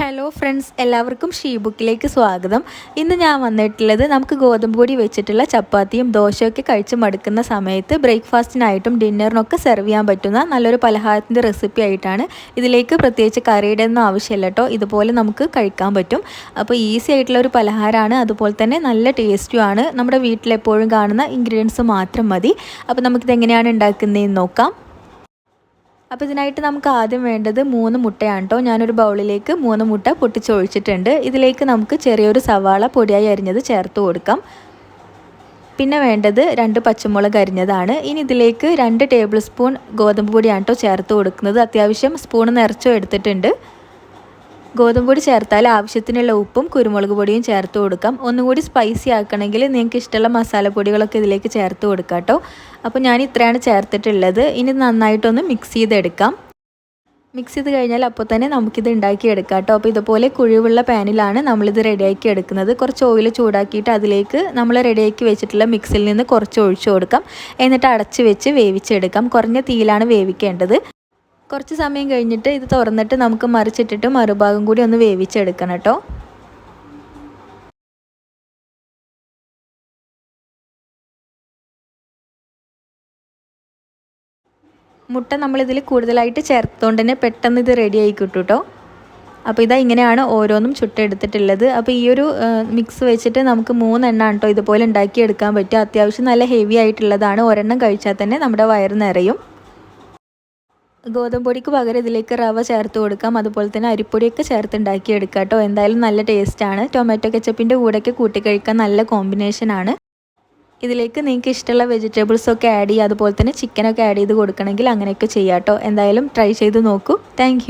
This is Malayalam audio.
ഹലോ ഫ്രണ്ട്സ് എല്ലാവർക്കും ഷീ ബുക്കിലേക്ക് സ്വാഗതം. ഇന്ന് ഞാൻ വന്നിട്ടുള്ളത് നമുക്ക് ഗോതമ്പ് പൊടി വെച്ചിട്ടുള്ള ചപ്പാത്തിയും ദോശയൊക്കെ കഴിച്ച് മടുക്കുന്ന സമയത്ത് ബ്രേക്ക്ഫാസ്റ്റിനായിട്ടും ഡിന്നറിനൊക്കെ സെർവ് ചെയ്യാൻ പറ്റുന്ന നല്ലൊരു പലഹാരത്തിന്റെ റെസിപ്പി ആയിട്ടാണ് ഇതിലേക്ക് പ്രത്യേകിച്ച് കറിയുടെ ഒന്നും ആവശ്യമില്ല കേട്ടോ ഇതുപോലെ നമുക്ക് കഴിക്കാൻ പറ്റും. അപ്പോൾ ഈസി ആയിട്ടുള്ള ഒരു പലഹാരമാണ്. അതുപോലെ തന്നെ നല്ല ടേസ്റ്റുമാണ് നമ്മുടെ വീട്ടിലെപ്പോഴും കാണുന്ന ഇൻഗ്രീഡിയൻസ് മാത്രം മതി. അപ്പോൾ നമുക്കിത് എങ്ങനെയാണ് ഉണ്ടാക്കുന്നതെന്ന് നോക്കാം. അപ്പോൾ ഇതിനായിട്ട് നമുക്ക് ആദ്യം വേണ്ടത് മൂന്ന് മുട്ടയാണ് കേട്ടോ ഞാനൊരു ബൗളിലേക്ക് മൂന്ന് മുട്ട പൊട്ടിച്ചൊഴിച്ചിട്ടുണ്ട്. ഇതിലേക്ക് നമുക്ക് ചെറിയൊരു സവാള പൊടിയായി അരിഞ്ഞത് ചേർത്ത് കൊടുക്കാം. പിന്നെ വേണ്ടത് രണ്ട് പച്ചമുളക് അരിഞ്ഞതാണ്. ഇനി ഇതിലേക്ക് രണ്ട് ടേബിൾ സ്പൂൺ ഗോതമ്പ് പൊടിയാണ് കേട്ടോ ചേർത്ത് കൊടുക്കുന്നത്. അത്യാവശ്യം സ്പൂൺ നിറച്ചോ എടുത്തിട്ടുണ്ട്. ഗോതമ്പ് പൊടി ചേർത്താൽ ആവശ്യത്തിനുള്ള ഉപ്പും കുരുമുളക് പൊടിയും ചേർത്ത് കൊടുക്കാം. ഒന്നുകൂടി സ്പൈസി ആക്കണമെങ്കിൽ നിങ്ങൾക്ക് ഇഷ്ടമുള്ള മസാലപ്പൊടികളൊക്കെ ഇതിലേക്ക് ചേർത്ത് കൊടുക്കാം കേട്ടോ. അപ്പോൾ ഞാൻ ഇത്രയാണ് ചേർത്തിട്ടുള്ളത്. ഇനി നന്നായിട്ടൊന്ന് മിക്സ് ചെയ്തെടുക്കാം. മിക്സ് ചെയ്ത് കഴിഞ്ഞാൽ അപ്പോൾ തന്നെ നമുക്കിത് ഉണ്ടാക്കിയെടുക്കാം കേട്ടോ. അപ്പോൾ ഇതുപോലെ കുഴിവുള്ള പാനിലാണ് നമ്മളിത് റെഡിയാക്കി എടുക്കുന്നത്. കുറച്ച് ഓയിൽ ചൂടാക്കിയിട്ട് അതിലേക്ക് നമ്മൾ റെഡിയാക്കി വെച്ചിട്ടുള്ള മിക്സിൽ നിന്ന് കുറച്ച് ഒഴിച്ചു കൊടുക്കാം. എന്നിട്ട് അടച്ച് വെച്ച് വേവിച്ചെടുക്കാം. കുറഞ്ഞ തീയിലാണ് വേവിക്കേണ്ടത്. കുറച്ച് സമയം കഴിഞ്ഞിട്ട് ഇത് തുറന്നിട്ട് നമുക്ക് മറിച്ചിട്ടിട്ട് മറുഭാഗം കൂടി ഒന്ന് വേവിച്ചെടുക്കണം കേട്ടോ. മുട്ട നമ്മളിതിൽ കൂടുതലായിട്ട് ചേർത്തുകൊണ്ട് തന്നെ പെട്ടെന്ന് ഇത് റെഡി ആയി കിട്ടും കേട്ടോ. അപ്പോൾ ഇതാ ഇങ്ങനെയാണ് ഓരോന്നും ചുട്ടെടുത്തിട്ടുള്ളത്. അപ്പോൾ ഈ ഒരു മിക്സ് വെച്ചിട്ട് നമുക്ക് മൂന്നെണ്ണം കേട്ടോ ഇതുപോലെ ഉണ്ടാക്കിയെടുക്കാൻ പറ്റും അത്യാവശ്യം നല്ല ഹെവി ആയിട്ടുള്ളതാണ്. ഒരെണ്ണം കഴിച്ചാൽ തന്നെ നമ്മുടെ വയറ് നിറയും. ഗോതമ്പ് പൊടിക്ക് പകരം ഇതിലേക്ക് റവ ചേർത്ത് കൊടുക്കാം. അതുപോലെ തന്നെ അരിപ്പൊടിയൊക്കെ ചേർത്ത് ഉണ്ടാക്കിയെടുക്കാം കേട്ടോ എന്തായാലും നല്ല ടേസ്റ്റാണ് ടൊമാറ്റോ കെച്ചപ്പിന്റെ കൂടെയൊക്കെ കൂട്ടിക്കഴിക്കാൻ നല്ല കോമ്പിനേഷനാണ് ഇതിലേക്ക് നിങ്ങൾക്ക് ഇഷ്ടമുള്ള വെജിറ്റബിൾസൊക്കെ ആഡ് ചെയ്യുക. അതുപോലെ തന്നെ ചിക്കനൊക്കെ ആഡ് ചെയ്ത് കൊടുക്കണമെങ്കിൽ അങ്ങനെയൊക്കെ ചെയ്യാം കേട്ടോ എന്തായാലും ട്രൈ ചെയ്ത് നോക്കൂ. താങ്ക്